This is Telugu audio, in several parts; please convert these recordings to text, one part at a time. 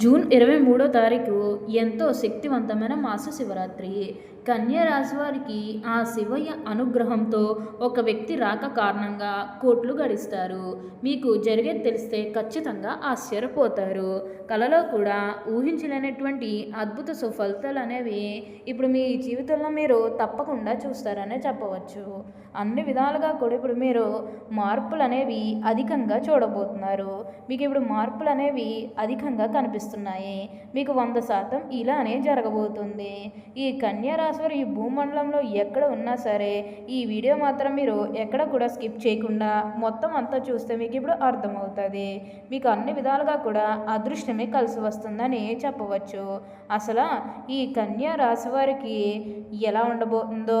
జూన్ ఇరవై మూడో తారీఖు ఎంతో శక్తివంతమైన మాస శివరాత్రి. కన్యరాశివారికి వారికి ఆ శివయ్య అనుగ్రహంతో ఒక వ్యక్తి రాక కారణంగా కోట్లు గడిస్తారు. మీకు జరిగేది తెలిస్తే ఖచ్చితంగా ఆశ్చర్యపోతారు. కలలో కూడా ఊహించలేనటువంటి అద్భుత సుఫలితాలు అనేవి ఇప్పుడు మీ జీవితంలో మీరు తప్పకుండా చూస్తారనే చెప్పవచ్చు. అన్ని విధాలుగా కూడా ఇప్పుడు మీరు మార్పులు అనేవి అధికంగా చూడబోతున్నారు. మీకు ఇప్పుడు మార్పులు అనేవి అధికంగా కనిపిస్తున్నాయి. మీకు వంద శాతం ఇలానే జరగబోతుంది. ఈ కన్యరా రాశి ఈ భూమండలంలో ఎక్కడ ఉన్నా సరే ఈ వీడియో మాత్రం మీరు ఎక్కడ కూడా స్కిప్ చేయకుండా మొత్తం అంతా చూస్తే మీకు ఇప్పుడు అర్థమవుతుంది. మీకు అన్ని విధాలుగా కూడా అదృష్టమే కలిసి వస్తుందని చెప్పవచ్చు. అసలు ఈ కన్యా రాశి వారికి ఎలా ఉండబోతుందో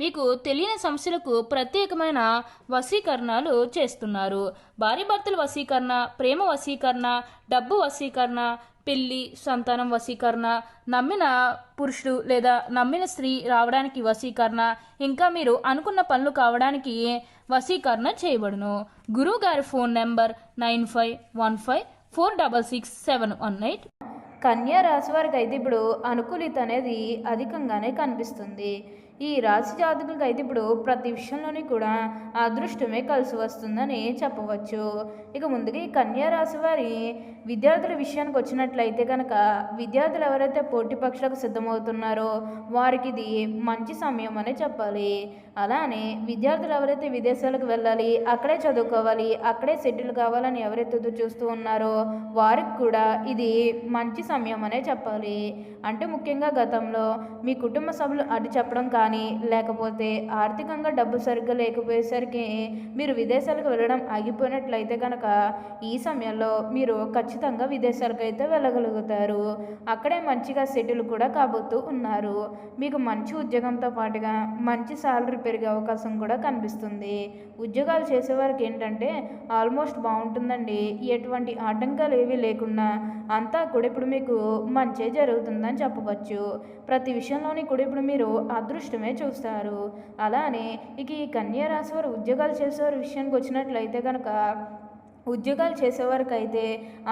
మీకు తెలియని సమస్యలకు ప్రత్యేకమైన వశీకరణలు చేస్తున్నారు. భార్యాభర్తల వశీకరణ ప్రేమ వశీకరణ డబ్బు వశీకరణ పెళ్ళి సంతానం వశీకరణ నమ్మిన పురుషుడు లేదా నమ్మిన స్త్రీ రావడానికి వశీకరణ ఇంకా మీరు అనుకున్న పనులు కావడానికి వశీకరణ చేయబడును. గురువు గారి phone number nine five one five four double six seven one eight. కన్యా రాశి వారికి అయితే ఇప్పుడు అనుకూలిత అనేది అధికంగానే కనిపిస్తుంది. ఈ రాశి జాతకులకు అయితే ఇప్పుడు ప్రతి విషయంలోని కూడా అదృష్టమే కలిసి వస్తుందని చెప్పవచ్చు. ఇక ముందుగా ఈ కన్యా రాశి వారి విద్యార్థుల విషయానికి వచ్చినట్లయితే కనుక విద్యార్థులు ఎవరైతే పోటీ పక్షులకు సిద్ధమవుతున్నారో వారికి ఇది మంచి సమయం అనే చెప్పాలి. అలానే విద్యార్థులు ఎవరైతే విదేశాలకు వెళ్ళాలి అక్కడే చదువుకోవాలి అక్కడే సెటిల్ కావాలని ఎవరైతే ఎదురు చూస్తూ ఉన్నారో వారికి కూడా ఇది మంచి సమయం అనే చెప్పాలి. అంటే ముఖ్యంగా గతంలో మీ కుటుంబ సభ్యులు అడ్డు చెప్పడం కానీ లేకపోతే ఆర్థికంగా డబ్బు సరిగ్గా లేకపోయేసరికి మీరు విదేశాలకు వెళ్ళడం ఆగిపోయినట్లయితే కనుక ఈ సమయంలో మీరు ఖచ్చితంగా విదేశాలకు అయితే వెళ్ళగలుగుతారు. అక్కడే మంచిగా సెటిల్ కూడా కాబోతూ ఉన్నారు. మీకు మంచి ఉద్యోగంతో పాటుగా మంచి శాలరీ పెరిగే అవకాశం కూడా కనిపిస్తుంది. ఉద్యోగాలు చేసేవారికి ఏంటంటే ఆల్మోస్ట్ బాగుంటుందండి. ఎటువంటి ఆటంకాలు ఏవి లేకుండా అంతా కూడా ఇప్పుడు మీకు మంచే జరుగుతుందని చెప్పవచ్చు. ప్రతి విషయంలోని కూడా ఇప్పుడు మీరు అదృష్టం అదృష్టమే చూస్తారు. అలానే ఇక ఈ కన్యా రాశి వారు ఉద్యోగాలు చేసేవారి విషయానికి వచ్చినట్లయితే కనుక ఉద్యోగాలు చేసేవారికి అయితే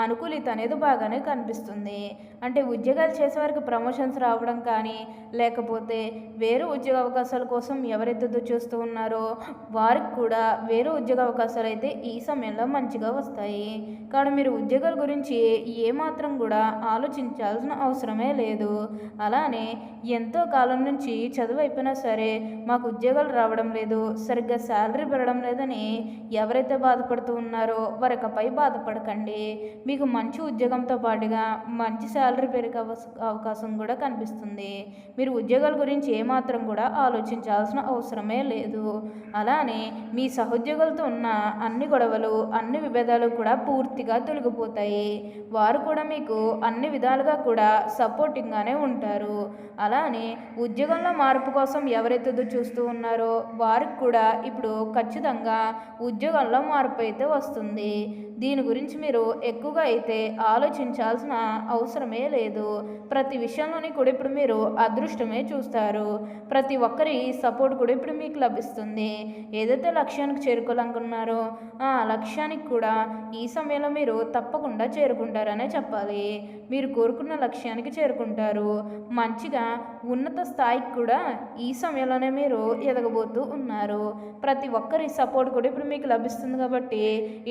అనుకూలిత అనేది బాగానే కనిపిస్తుంది. అంటే ఉద్యోగాలు చేసేవారికి ప్రమోషన్స్ రావడం కానీ లేకపోతే వేరే ఉద్యోగ అవకాశాల కోసం ఎవరైతే చూస్తూ ఉన్నారో వారికి కూడా వేరే ఉద్యోగ అవకాశాలు అయితే ఈ సమయంలో మంచిగా వస్తాయి. కానీ మీరు ఉద్యోగాల గురించి ఏమాత్రం కూడా ఆలోచించాల్సిన అవసరమే లేదు. అలానే ఎంతో కాలం నుంచి చదువు అయిపోయినా సరే మాకు ఉద్యోగాలు రావడం లేదు సరిగ్గా శాలరీ పెరగడం లేదని ఎవరైతే బాధపడుతూ ఉన్నారో వారికపై బాధపడకండి. మీకు మంచి ఉద్యోగంతో పాటుగా మంచి శాలరీ పెరిగే అవకాశం కూడా కనిపిస్తుంది. మీరు ఉద్యోగాల గురించి ఏమాత్రం కూడా ఆలోచించాల్సిన అవసరమే లేదు. అలానే మీ సహోద్యోగులతో ఉన్న అన్ని గొడవలు అన్ని విభేదాలు కూడా పూర్తిగా తొలగిపోతాయి. వారు కూడా మీకు అన్ని విధాలుగా కూడా సపోర్టింగ్గానే ఉంటారు. అలానే ఉద్యోగంలో మార్పు కోసం ఎవరైతే చూస్తూ ఉన్నారో వారికి కూడా ఇప్పుడు ఖచ్చితంగా ఉద్యోగంలో మార్పు అయితే వస్తుంది. దీని గురించి మీరు ఎక్కువగా అయితే ఆలోచించాల్సిన అవసరమే లేదు. ప్రతి విషయంలోని కూడా ఇప్పుడు మీరు అదృష్టమే చూస్తారు. ప్రతి ఒక్కరి సపోర్ట్ కూడా ఇప్పుడు మీకు లభిస్తుంది. ఏదైతే లక్ష్యానికి చేరుకోవాలనుకున్నారో ఆ లక్ష్యానికి కూడా ఈ సమయంలో మీరు తప్పకుండా చేరుకుంటారనే చెప్పాలి. మీరు కోరుకున్న లక్ష్యానికి చేరుకుంటారు. మంచిగా ఉన్నత స్థాయికి కూడా ఈ సమయంలోనే మీరు ఎదగబోతూ ఉన్నారు. ప్రతి ఒక్కరి సపోర్ట్ కూడా ఇప్పుడు మీకు లభిస్తుంది కాబట్టి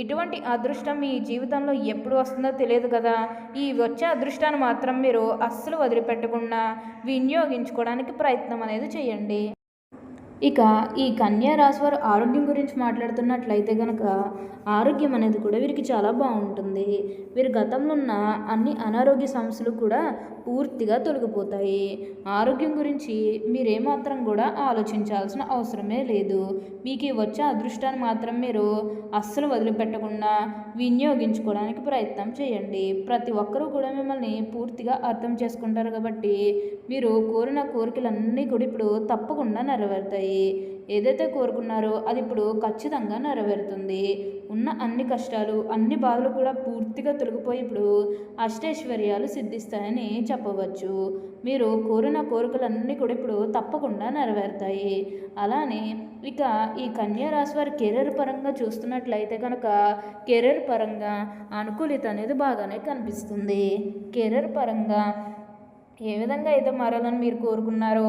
ఇటువంటి అదృష్టం మీ జీవితంలో ఎప్పుడు వస్తుందో తెలియదు కదా. ఈ వచ్చే అదృష్టాన్ని మాత్రం మీరు అస్సలు వదిలిపెట్టకుండా వినియోగించుకోవడానికి ప్రయత్నం అనేది చేయండి. ఇక ఈ కన్యా రాశి వారు ఆరోగ్యం గురించి మాట్లాడుతున్నట్లయితే కనుక ఆరోగ్యం అనేది కూడా వీరికి చాలా బాగుంటుంది. వీరి గతంలో ఉన్న అన్ని అనారోగ్య సమస్యలు కూడా పూర్తిగా తొలగిపోతాయి. ఆరోగ్యం గురించి మీరేమాత్రం కూడా ఆలోచించాల్సిన అవసరమే లేదు. మీకు వచ్చే అదృష్టాన్ని మాత్రం మీరు అస్సలు వదిలిపెట్టకుండా వినియోగించుకోవడానికి ప్రయత్నం చేయండి. ప్రతి ఒక్కరూ కూడా మిమ్మల్ని పూర్తిగా అర్థం చేసుకుంటారు కాబట్టి మీరు కోరిన కోరికలన్నీ కూడా ఇప్పుడు తప్పకుండా నెరవేరుతాయి. ఏదైతే కోరుకున్నారో అది ఇప్పుడు ఖచ్చితంగా నెరవేరుతుంది. ఉన్న అన్ని కష్టాలు అన్ని బాధలు కూడా పూర్తిగా తొలగిపోయి ఇప్పుడు అష్టైశ్వర్యాలు సిద్ధిస్తాయని చెప్పవచ్చు. మీరు కోరిన కోరికలన్నీ కూడా ఇప్పుడు తప్పకుండా నెరవేరుతాయి. అలానే ఇక ఈ కన్యా రాశి వారి కెరీర్ పరంగా చూస్తున్నట్లయితే కనుక కెరీర్ పరంగా అనుకూలిత అనేది బాగానే కనిపిస్తుంది. కెరీర్ పరంగా ఏ విధంగా అయితే మారాలని మీరు కోరుకున్నారో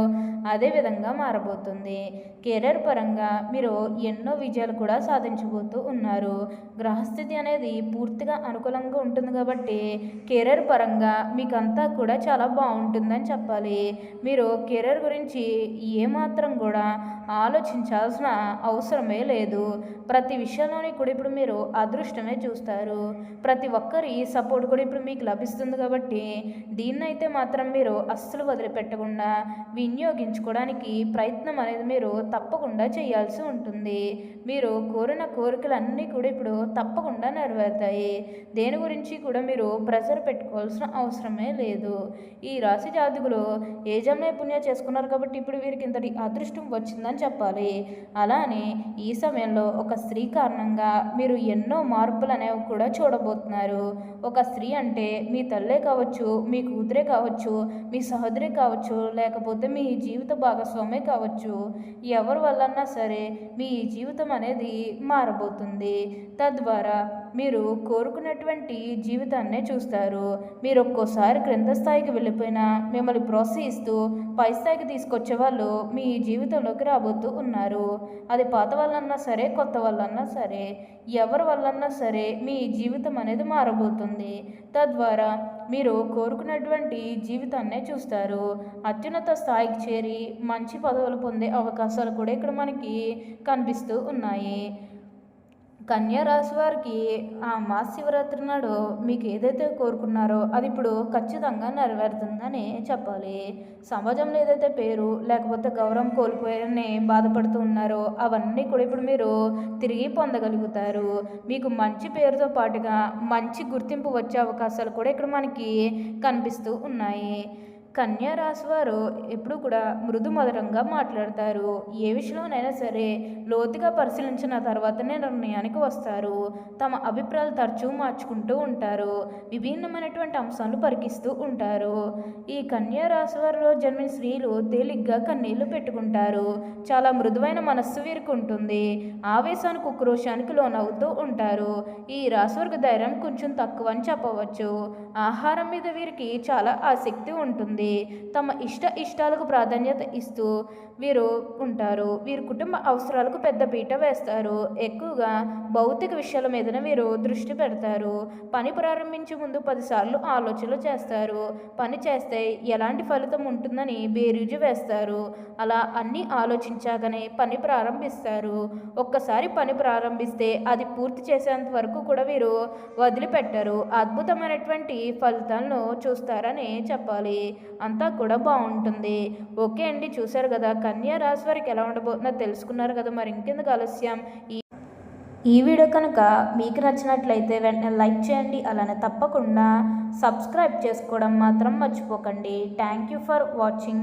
అదే విధంగా మారబోతుంది. కెరీర్ పరంగా మీరు ఎన్నో విజయాలు కూడా సాధించబోతూ ఉన్నారు. గ్రహస్థితి అనేది పూర్తిగా అనుకూలంగా ఉంటుంది కాబట్టి కెరీర్ పరంగా మీకంతా కూడా చాలా బాగుంటుందని చెప్పాలి. మీరు కెరీర్ గురించి ఏమాత్రం కూడా ఆలోచించాల్సిన అవసరమే లేదు. ప్రతి విషయంలోని కూడా ఇప్పుడు మీరు అదృష్టమే చూస్తారు. ప్రతి ఒక్కరి సపోర్ట్ కూడా ఇప్పుడు మీకు లభిస్తుంది కాబట్టి దీన్నైతే మాత్రం మీరు మీరు అస్సలు వదిలిపెట్టకుండా వినియోగించుకోవడానికి ప్రయత్నం అనేది మీరు తప్పకుండా చేయాల్సి ఉంటుంది. మీరు కోరిన కోరికలన్నీ కూడా ఇప్పుడు తప్పకుండా నెరవేరుతాయి. దేని గురించి కూడా మీరు ప్రెజర్ పెట్టుకోవాల్సిన అవసరమే లేదు. ఈ రాశి జాతకులు ఏ జన్మే చేసుకున్నారు కాబట్టి ఇప్పుడు వీరికి ఇంతటి అదృష్టం వచ్చిందని చెప్పాలి. అలానే ఈ సమయంలో ఒక స్త్రీ కారణంగా మీరు ఎన్నో మార్పులు అనేవి కూడా చూడబోతున్నారు. ఒక స్త్రీ అంటే మీ తల్లే కావచ్చు మీ కూతురే కావచ్చు మీ సహోదరి కావచ్చు లేకపోతే మీ జీవిత భాగస్వామే కావచ్చు ఎవరి వల్లన్నా సరే మీ జీవితం అనేది మారబోతుంది. తద్వారా మీరు కోరుకున్నటువంటి జీవితాన్నే చూస్తారు. మీరు ఒక్కోసారి క్రింద స్థాయికి వెళ్ళిపోయినా మిమ్మల్ని ప్రోత్సహిస్తూ పై స్థాయికి తీసుకొచ్చే వాళ్ళు మీ జీవితంలోకి రాబోతూ ఉన్నారు. అది పాత వాళ్ళన్నా సరే కొత్త వాళ్ళన్నా సరే ఎవరి వల్లన్నా సరే మీ జీవితం అనేది మారబోతుంది. తద్వారా మీరు కోరుకున్నటువంటి జీవితాన్నే చూస్తారు. అత్యున్నత స్థాయికి చేరి మంచి పదవులు పొందే అవకాశాలు కూడా ఇక్కడ మనకి కనిపిస్తూ ఉన్నాయి. కన్యా రాశి వారికి ఆ మహాశివరాత్రి నాడు మీకు ఏదైతే కోరుకున్నారో అది ఇప్పుడు ఖచ్చితంగా నెరవేరుతుందని చెప్పాలి. సమాజంలో ఏదైతే పేరు లేకపోతే గౌరవం కోల్పోయారని బాధపడుతూ ఉన్నారో అవన్నీ కూడా ఇప్పుడు మీరు తిరిగి పొందగలుగుతారు. మీకు మంచి పేరుతో పాటుగా మంచి గుర్తింపు వచ్చే అవకాశాలు కూడా ఇక్కడ మనకి కనిపిస్తూ ఉన్నాయి. కన్యా రాశి వారు ఎప్పుడు కూడా మృదు మధురంగా మాట్లాడతారు. ఏ విషయంలోనైనా సరే లోతుగా పరిశీలించిన తర్వాతనే నిర్ణయానికి వస్తారు. తమ అభిప్రాయాలు తరచూ మార్చుకుంటూ ఉంటారు. విభిన్నమైనటువంటి అంశాలు పరికిస్తూ ఉంటారు. ఈ కన్యా రాశి వారిలో జన్మిన స్త్రీలు తేలిగ్గా కన్నీళ్ళు పెట్టుకుంటారు. చాలా మృదువైన మనస్సు వీరికి ఉంటుంది. ఆవేశానికి ఉక్రోషానికి లోనవుతూ ఉంటారు. ఈ రాశి వారికి ధైర్యం కొంచెం తక్కువ అని చెప్పవచ్చు. ఆహారం మీద వీరికి చాలా ఆసక్తి ఉంటుంది. తమ ఇష్ట ఇష్టాలకు ప్రాధాన్యత ఇస్తూ వీరు ఉంటారు. వీరి కుటుంబ అవసరాలకు పెద్ద పీట వేస్తారు. ఎక్కువగా భౌతిక విషయాల మీదనే వీరు దృష్టి పెడతారు. పని ప్రారంభించే ముందు పదిసార్లు ఆలోచనలు చేస్తారు. పని చేస్తే ఎలాంటి ఫలితం ఉంటుందని బేరీజు వేస్తారు. అలా అన్నీ ఆలోచించాకనే పని ప్రారంభిస్తారు. ఒక్కసారి పని ప్రారంభిస్తే అది పూర్తి చేసేంత వరకు కూడా వీరు వదిలిపెట్టరు. అద్భుతమైనటువంటి ఫలితాలను చూస్తారని చెప్పాలి. అంతా కూడా బాగుంటుంది. ఓకే అండి చూశారు కదా. కన్యా రాశి వారికి ఎలా ఉండబోతుందో తెలుసుకున్నారు కదా. మరి ఇంకెందుకు ఆలస్యం? ఈ ఈ వీడియో కనుక మీకు నచ్చినట్లయితే వెంటనే లైక్ చేయండి. అలానే తప్పకుండా సబ్స్క్రైబ్ చేసుకోవడం మాత్రం మర్చిపోకండి. Thank you for watching.